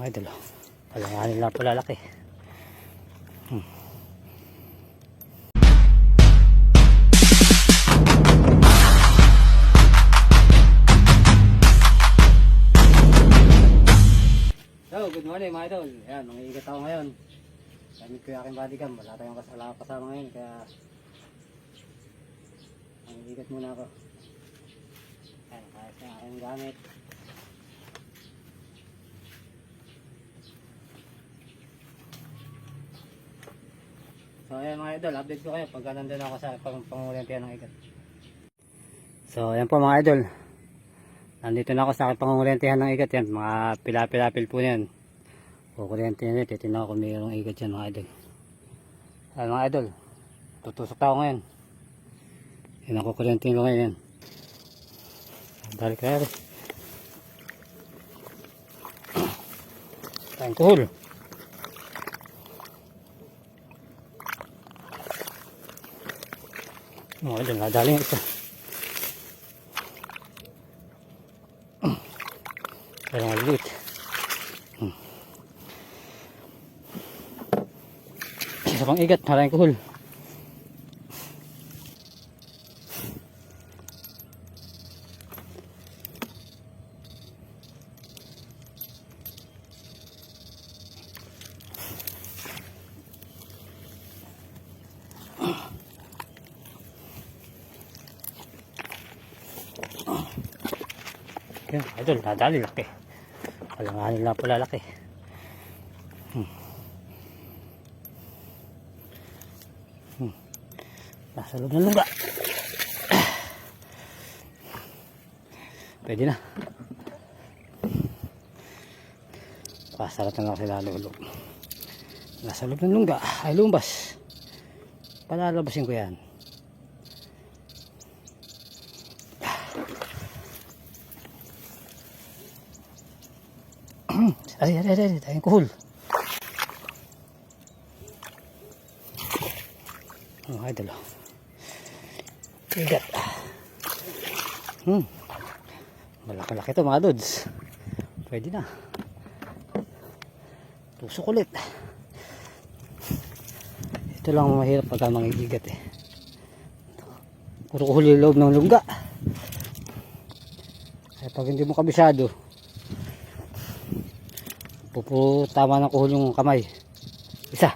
Mga idol. Palanganin lang pala laki. Hmm. So, good morning mga idol. Ayan, mangiigat ako ngayon. Gamit ko yung aking bodycam. Wala tayong kasala kasama ngayon. Kaya, mangiigat muna ako. Ayan, kahit yung aking gamit. So, ayan mga idol. Update ko kayo pagka nandun ako sa pang pangulentihan ng igat. So, ayan po mga idol. Nandito na ako sa aking pangungulentihan ng igat yan. Mga pilapilapil po yan. Kukulente yan. Titignan ko kung mayroong igat yan mga idol. Ayan mga idol. Tutusok ako ngayon. Yan ang kukulente ko ngayon yan. Dali kaya rin. Tayong kuhul. Mga idol, nadali nga isa. Kaya maliit. Hmm. Isa pang igat, maraming kuhul. Yan, idol, nadali laki. Alanganin lang pala laki. Hmm. Hmm. Nasa loob ng luga. Pwede na. Pasarat na lang sila lulog. Nasa loob ng lungga ay lumbas. Palalabasin ko yan. Ay, ay, ay, ay, tayong. Oh, idol. oh. Tigat. Hmm. Malaki-laki to mga dudes. Pwede na. Tusok ulit. Ito lang ang mahirap pagka mangigigat eh. Puro kuhuli loob ng lungga. Kaya pag hindi mo kabisado, Pupo tama ng kuhol yung kamay. Isa.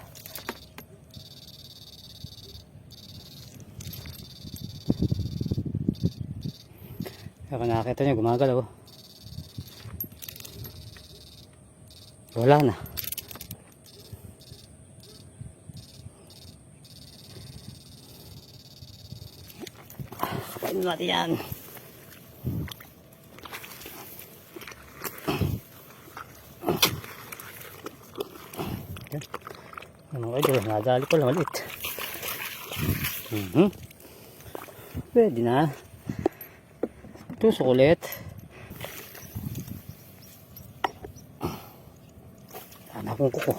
Kaya nakakita nyo, gumagalaw. oh. Wala na. Kapain natin yan. Ano mga idol, nadali ko lang ulit. Mhm. Pwede na. Tusok ulit. Sana akong kuko.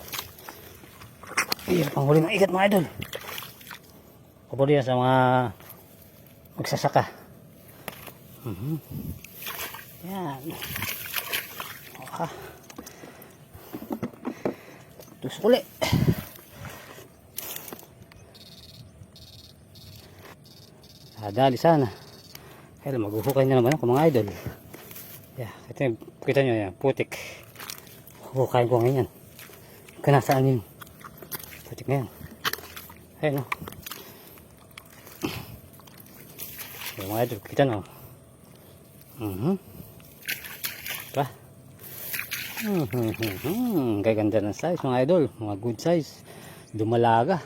Iya, panghuli ng ikat mga idol. Kapag yan sa mga magsasaka. Mhm. Yan. Okay. Tusok ulit. Nadali sana. Kaya lang, maghuhukay na naman ako mga idol. Yeah, ito yung, kita nyo yan, putik. Huhukayin ko ngayon yan. Kung nasaan yun. Putik na yan. Ayun o. Yung mga idol, kita nyo. Mhm. Mhm. Gaganda ng size mga idol. Mga good size. Dumalaga.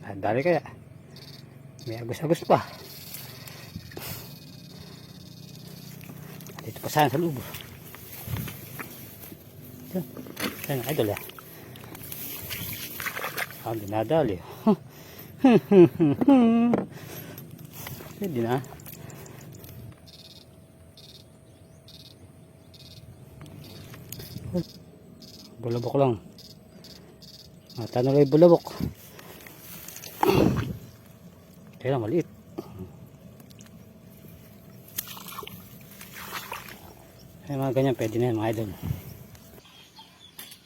Ah, dali kaya. May agos-agos pa. Dito pa sana sa loob. Yan. Idol ya. Ah, dinadali. Pwede na. Bulabok lang. Mata na rin bulabok. Kaya maliit. Ay mga ganyan pwede na yan mga idol.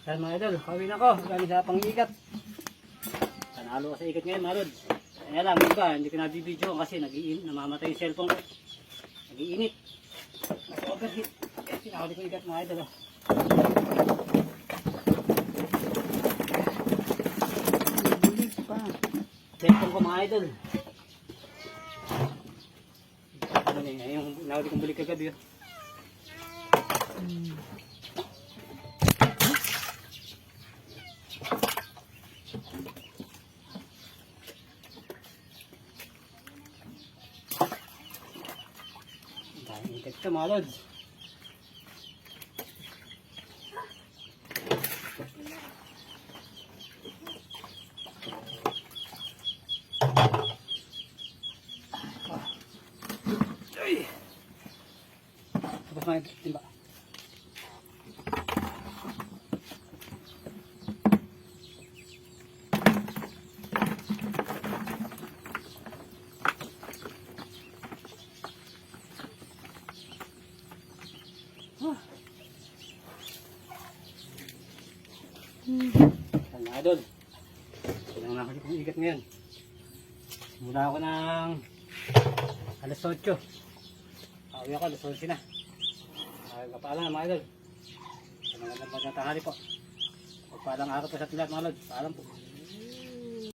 Ayan mga idol, kawin ako. Galing sa pangikat. Panalo ko sa ikat ngayon idol. Kaya lang, iba, hindi ko nabibidyo kasi nag-iinit, namamatay yung cellphone ko. Nag-iinit. Kaya sinakali ko ikat mga idol. Oh. Bulig pa. Cellphone ko mga idol. Ano na yun, yung nahuli kong balik kagabi. Oh. Hmm. Ka mga lods. Ay! Tapos mga timba. Idol. Ilang nakakit kong ikat ngayon. Mula ako ng alas 8. Pauwi ako alas 11 na. Kapaalam na mga idol. Sa mga nagpagkatahali po. Pagpalang araw po sa tilat mga lod. Paalam po.